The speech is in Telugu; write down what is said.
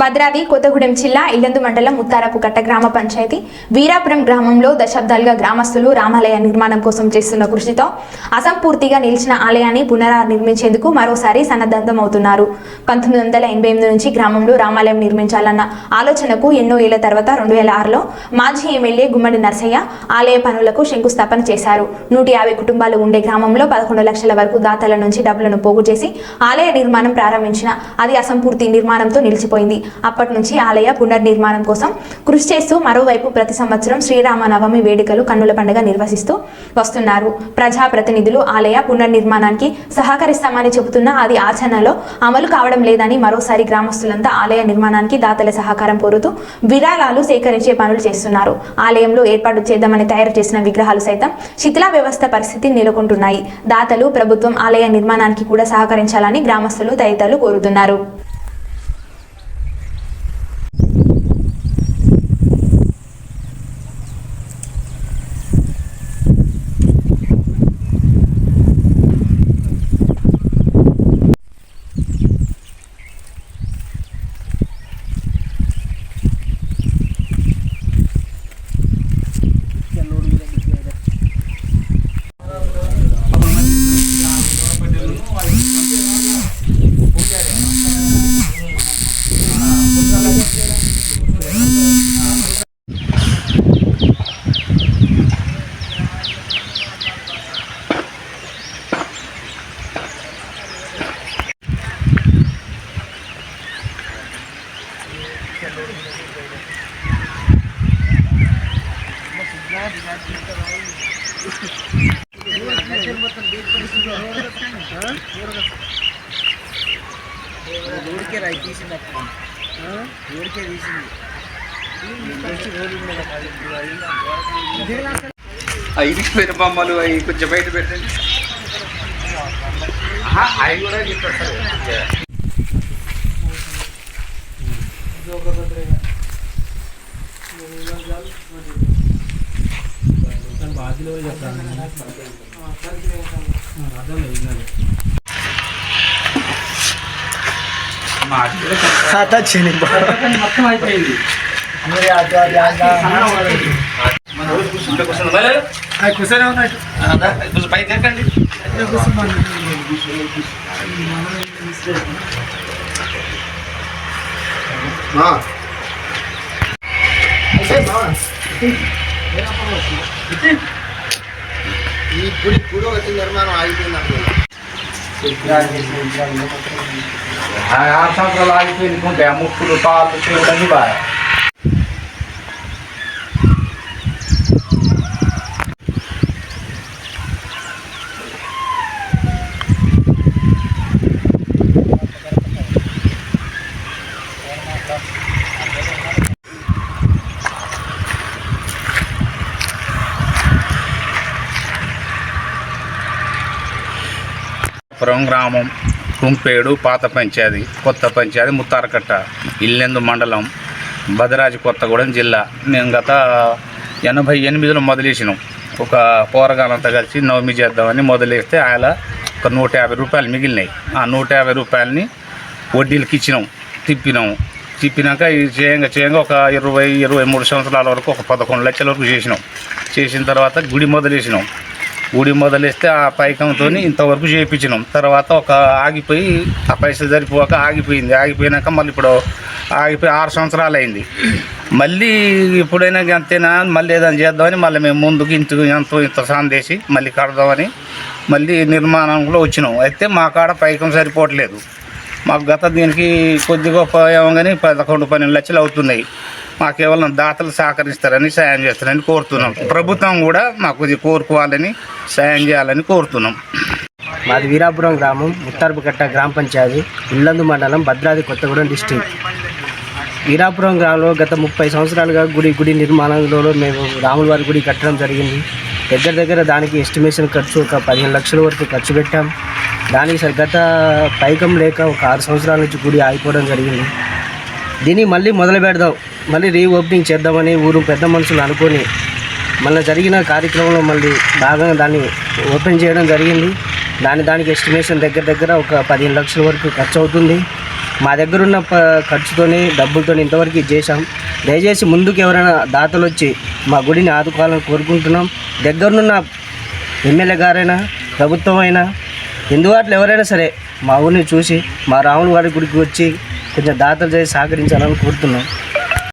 భద్రాది కొత్తగూడెం జిల్లా ఇల్లందు మండలం ముత్తారపుకట్ట గ్రామ పంచాయతీ. వీరాపురం గ్రామంలో దశాబ్దాలుగా గ్రామస్తులు రామాలయ నిర్మాణం కోసం చేస్తున్న కృషితో అసంపూర్తిగా నిలిచిన ఆలయాన్ని పునర్నిర్మించేందుకు మరోసారి సన్నద్ధమవుతున్నారు. పంతొమ్మిది వందల ఎనభై ఎనిమిది నుంచి గ్రామంలో రామాలయం నిర్మించాలన్న ఆలోచనకు ఎన్నో ఏళ్ళ తర్వాత రెండు వేల ఆరులో మాజీ ఎమ్మెల్యే గుమ్మడి నర్సయ్య ఆలయ పనులకు శంకుస్థాపన చేశారు. నూట యాభై కుటుంబాలు ఉండే గ్రామంలో పదకొండు లక్షల వరకు దాతల నుంచి డబ్బులను పోగు చేసి ఆలయ నిర్మాణం ప్రారంభించిన అది అసంపూర్తి నిర్మాణంతో నిలిచిపోయింది. అప్పటి నుంచి ఆలయ పునర్నిర్మాణం కోసం కృషి చేస్తూ మరోవైపు ప్రతి సంవత్సరం శ్రీరామనవమి వేడుకలు కన్నుల పండుగ నిర్వహిస్తూ వస్తున్నారు. ప్రజాప్రతినిధులు ఆలయ పునర్నిర్మాణానికి సహకరిస్తామని చెబుతున్నా అది ఆచరణలో అమలు కావడం లేదని మరోసారి గ్రామస్తులంతా ఆలయ నిర్మాణానికి దాతల సహకారం కోరుతూ విరాళాలు సేకరించే పనులు చేస్తున్నారు. ఆలయంలో ఏర్పాటు చేద్దామని తయారు చేసిన విగ్రహాలు సైతం శిథిలా వ్యవస్థ పరిస్థితి నెలకొంటున్నాయి. దాతలు ప్రభుత్వం ఆలయ నిర్మాణానికి కూడా సహకరించాలని గ్రామస్తులు తదితరులు కోరుతున్నారు. ఊరికే రై తీసింది అప్పుడు ఊరికే తీసింది అవి పెద్ద బొమ్మలు అవి కొంచెం బయట పెట్టండి. అవి కూడా చెప్పేస్తారు మాది మొత్తం అయిపోయింది కూర్చొని ఉన్నట్టు అదా, కొంచెం పైకి ఎక్కండి ఈ గుడి గుడి వచ్చి నిర్మాణం ఆగిపోయింది అనుకో ఆరు సంవత్సరాలు ఆగిపోయింది కొంటే ముక్కులు కాళ్ళు చేయడానికి బాగా పురం గ్రామం కుంపేడు పాత పంచాయతీ కొత్త పంచాయతీ ముత్తారకట్ట ఇల్లెందు మండలం భద్రాజు కొత్తగూడెం జిల్లా. మేము గత ఎనభై ఎనిమిదిలో మొదలేసినాం. ఒక పోరగాలంతా కలిసి నవమి చేద్దామని మొదలేస్తే ఆయన ఒక నూట యాభై రూపాయలు మిగిలినాయి. ఆ నూట యాభై రూపాయలని వడ్డీలకి ఇచ్చినాం తిప్పినాం. తిప్పినాక ఇది చేయంగా చేయంగా ఒక ఇరవై ఇరవై మూడు సంవత్సరాల వరకు ఒక పదకొండు లక్షల వరకు చేసినాం. చేసిన తర్వాత గుడి మొదలేసినాం. గుడి మొదలేస్తే ఆ పైకంతో ఇంతవరకు చేయించినాం. తర్వాత ఒక ఆగిపోయి ఆ పైసలు సరిపోక ఆగిపోయింది. ఆగిపోయినాక మళ్ళీ ఇప్పుడు ఆగిపోయి ఆరు సంవత్సరాలు అయింది మళ్ళీ ఎప్పుడైనా అంతేనా? మళ్ళీ ఏదైనా చేద్దామని మళ్ళీ మేము ముందుకు ఇంత ఎంతో ఇంత సాందేసి మళ్ళీ కడదామని మళ్ళీ నిర్మాణంలో వచ్చినాం. అయితే మా కాడ పైకం సరిపోవట్లేదు. మాకు గత దీనికి కొద్ది గొప్ప ఏమో కానీ పదకొండు పన్నెండు లక్షలు అవుతున్నాయి. మాకు కేవలం దాతలు సహకరిస్తారని సాయం చేస్తారని కోరుతున్నాం. ప్రభుత్వం కూడా మాకు ఇది కోరుకోవాలని సాయం చేయాలని కోరుతున్నాం. మాది వీరాపురం గ్రామం ముత్తారపుకట్ట గ్రామ పంచాయతీ ఇల్లందు మండలం భద్రాద్రి కొత్తగూడెం డిస్టిక్ వీరాపురం గ్రామంలో గత ముప్పై సంవత్సరాలుగా గుడి గుడి నిర్మాణంలో మేము రాముల వారి గుడి కట్టడం జరిగింది. దగ్గర దగ్గర దానికి ఎస్టిమేషన్ ఖర్చు ఒక పదిహేను లక్షల వరకు ఖర్చు పెట్టాం. దానికి సరి- గత పైకం లేక ఒక ఆరు సంవత్సరాల నుంచి గుడి ఆగిపోవడం జరిగింది. దీన్ని మళ్ళీ మొదలు పెడదాం. మళ్ళీ రీఓపెనింగ్ చేద్దామని ఊరు పెద్ద మనుషులు అనుకొని మళ్ళీ జరిగిన కార్యక్రమంలో మళ్ళీ భాగంగా దాన్ని ఓపెన్ చేయడం జరిగింది. దాని దానికి ఎస్టిమేషన్ దగ్గర దగ్గర ఒక పదిహేను లక్షల వరకు ఖర్చు అవుతుంది. మా దగ్గర ఉన్న ప ఖర్చుతోని డబ్బులతోని ఇంతవరకు ఇది చేశాం. దయచేసి ముందుకు ఎవరైనా దాతలు వచ్చి మా గుడిని ఆదుకోవాలని కోరుకుంటున్నాం. దగ్గరనున్న ఎమ్మెల్యే గారైనా ప్రభుత్వం అయినా ఎందువాట్లు ఎవరైనా సరే మా ఊరిని చూసి మా రాముల వారి గుడికి వచ్చి కొంచెం దాతలు చేసి సహకరించాలని కోరుతున్నాం.